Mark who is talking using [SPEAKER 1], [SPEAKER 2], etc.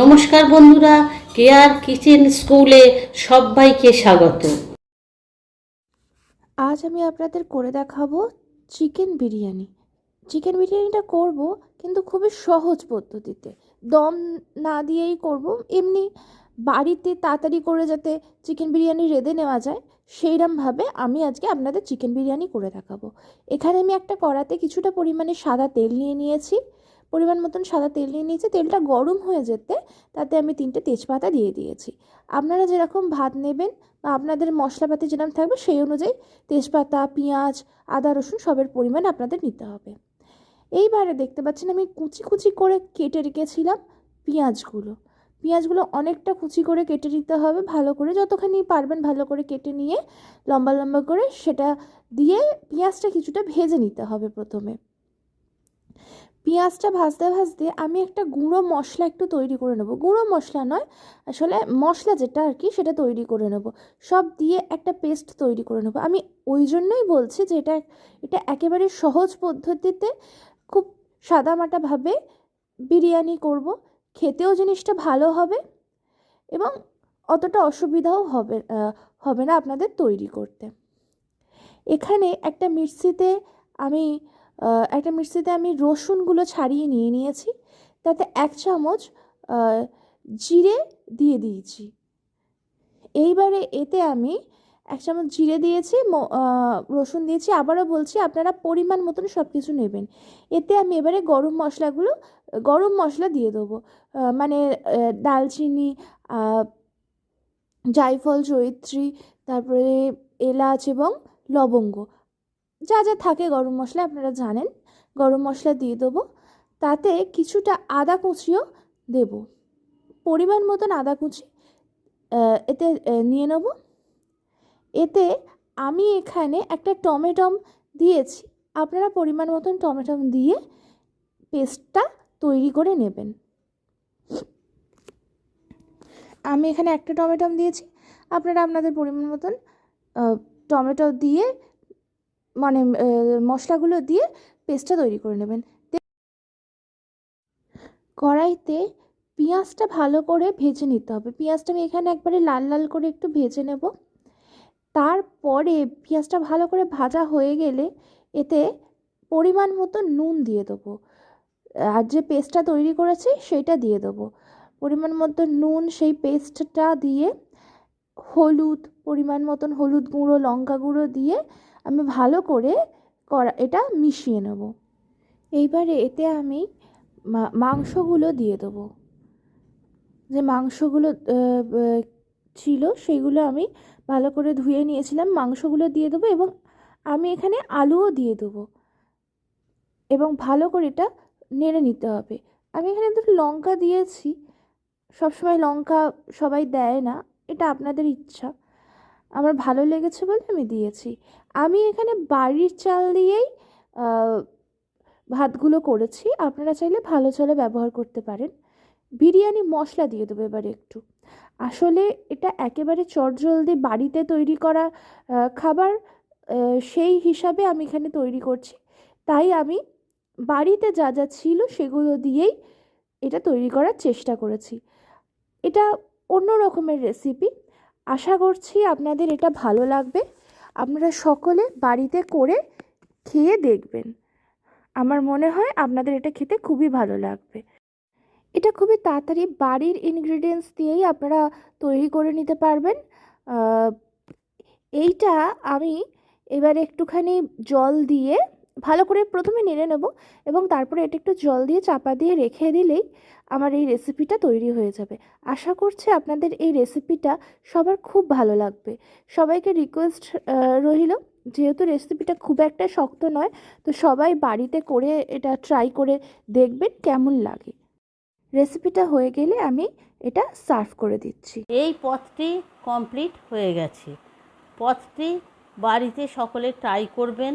[SPEAKER 1] নমস্কার বন্ধুরা, care kitchen স্কুলে সবাইকে স্বাগত।
[SPEAKER 2] আজ আমি আপনাদের করে দেখাবো চিকেন বিরিয়ানি। চিকেন বিরিয়ানিটা করব কিন্তু খুবই সহজ পদ্ধতিতে। দম না দিয়েই করব। এমনি বাড়িতে তাড়াতাড়ি করে যাতে চিকেন বিরিয়ানি রেঁধে নেওয়া যায়, সেইরমভাবে আমি আজকে আপনাদের চিকেন বিরিয়ানি করে দেখাবো। এখানে আমি একটা কড়াতে কিছুটা পরিমাণে সাদা তেল নিয়ে নিয়েছি। পরিমাণ মতন সাদা তেল নিয়ে নিয়েছি। তেলটা গরম হয়ে যেতে তাতে আমি তিনটে তেজপাতা দিয়ে দিয়েছি। আপনারা যেরকম ভাত নেবেন বা আপনাদের মশলাপাতি যেরকম থাকবে সেই অনুযায়ী তেজপাতা, পেঁয়াজ, আদা, রসুন সবের পরিমাণ আপনাদের নিতে হবে। এইবারে দেখতে পাচ্ছেন আমি কুচি কুচি করে কেটে রেখেছিলাম পেঁয়াজগুলো। পেঁয়াজগুলো অনেকটা কুচি করে কেটে নিতে হবে ভালো করে। যতখানি পারবেন ভালো করে কেটে নিয়ে লম্বা লম্বা করে সেটা দিয়ে পেঁয়াজটা কিছুটা ভেজে নিতে হবে প্রথমে। পেঁয়াজটা ভাজতে ভাজতে আমি একটা গুঁড়ো মশলা একটু তৈরি করে নেব। গুঁড়ো মশলা নয়, আসলে মশলা যেটা আর কি সেটা তৈরি করে নেব। সব দিয়ে একটা পেস্ট তৈরি করে নেব। আমি ওই জন্যই বলছি যে এটা এটা একেবারে সহজ পদ্ধতিতে খুব সাদামাটাভাবে বিরিয়ানি করব, খেতেও জিনিসটা ভালো হবে এবং অতটা অসুবিধাও হবে হবে না আপনাদের তৈরি করতে। এখানে একটা মিক্সিতে আমি একটা মিক্সিতে আমি রসুনগুলো ছাড়িয়ে নিয়ে নিয়েছি। তাতে এক চামচ জিরে দিয়ে দিয়েছি। এইবারে এতে আমি এক চামচ জিরে দিয়েছি রসুন দিয়েছি। আবারও বলছি আপনারা পরিমাণ মতন সব কিছু নেবেন। এতে আমি এবারে গরম মশলাগুলো গরম মশলা দিয়ে দেবো। মানে আহ, দালচিনি জায়ফল জয়িত্রী তারপরে এলাচ এবং লবঙ্গ। যা যা থাকে গরম মশলা আপনারা জানেন, গরম মশলা দিয়ে দেবো। তাতে কিছুটা আদা কুচিও দেব। পরিমাণ মতন আদা কুচি এতে নিয়ে নেব। এতে আমি এখানে একটা টমেটম দিয়েছি। আপনারা পরিমাণ মতন টমেটম দিয়ে পেস্টটা তৈরি করে নেবেন। আমি এখানে একটা টমেটম দিয়েছি। আপনারা আপনাদের পরিমাণ মতন টমেটো দিয়ে মানে মশলাগুলো দিয়ে পেস্টটা তৈরি করে নেবেন। কড়াইতে পেঁয়াজটা ভালো করে ভেজে নিতে হবে। পেঁয়াজটা আমি এখানে একবারে লাল লাল করে একটু ভেজে নেব। তারপরে পেঁয়াজটা ভালো করে ভাজা হয়ে গেলে এতে পরিমাণ মতো নুন দিয়ে দেবো। আর যে পেস্টটা তৈরি করেছি সেইটা দিয়ে দেবো। পরিমাণ মতো নুন, সেই পেস্টটা দিয়ে হলুদ, পরিমাণ মতন হলুদ গুঁড়ো, লঙ্কা গুঁড়ো দিয়ে আমি ভালো করে করা, এটা মিশিয়ে নেব। এইবারে এতে আমি মাংসগুলো দিয়ে দেবো। যে মাংসগুলো ছিল সেগুলো আমি ভালো করে ধুয়ে নিয়েছিলাম, মাংসগুলো দিয়ে দেবো এবং আমি এখানে আলুও দিয়ে দেবো। এবং ভালো করে এটা নেড়ে নিতে হবে। আমি এখানে দুটো লঙ্কা দিয়েছি। সবসময় লঙ্কা সবাই দেয় না, এটা আপনাদের ইচ্ছা। আমার ভালো লেগেছে বলে আমি দিয়েছি। আমি এখানে বাড়ির চাল দিয়েই ভাতগুলো করেছি। আপনারা চাইলে ভালো চালে ব্যবহার করতে পারেন। বিরিয়ানি মশলা দিয়ে দেবো এবারে একটু। আসলে এটা একেবারে চটজলদি বাড়িতে তৈরি করা খাবার সেই হিসাবে আমি এখানে তৈরি করছি। তাই আমি বাড়িতে যা যা ছিল সেগুলো দিয়েই এটা তৈরি করার চেষ্টা করেছি। এটা অন্য রকমের রেসিপি আশা করছি আপনাদের এটা ভালো লাগবে। আপনারা সকলে বাড়িতে করে খেয়ে দেখবেন। আমার মনে হয় আপনাদের এটা খেতে খুবই ভালো লাগবে। এটা খুবই তাড়াতাড়ি বাড়ির ইনগ্রিডিয়েন্টস দিয়েই আপনারা তৈরি করে নিতে পারবেন। এইটা আমি এবার একটুখানি জল দিয়ে ভালো করে প্রথমে নেড়ে নেব এবং তারপরে এটা একটু জল দিয়ে চাপা দিয়ে রেখে দিলেই আমার এই রেসিপিটা তৈরি হয়ে যাবে। আশা করছি আপনাদের এই রেসিপিটা সবার খুব ভালো লাগবে। সবাইকে রিকোয়েস্ট রইল, যেহেতু রেসিপিটা খুব একটা শক্ত নয়, তো সবাই বাড়িতে করে এটা ট্রাই করে দেখবেন কেমন লাগে। রেসিপিটা হয়ে গেলে আমি এটা সার্ভ করে দিচ্ছি।
[SPEAKER 1] এই পথটি কমপ্লিট হয়ে গেছে। পথটি বাড়িতে সকলে ট্রাই করবেন।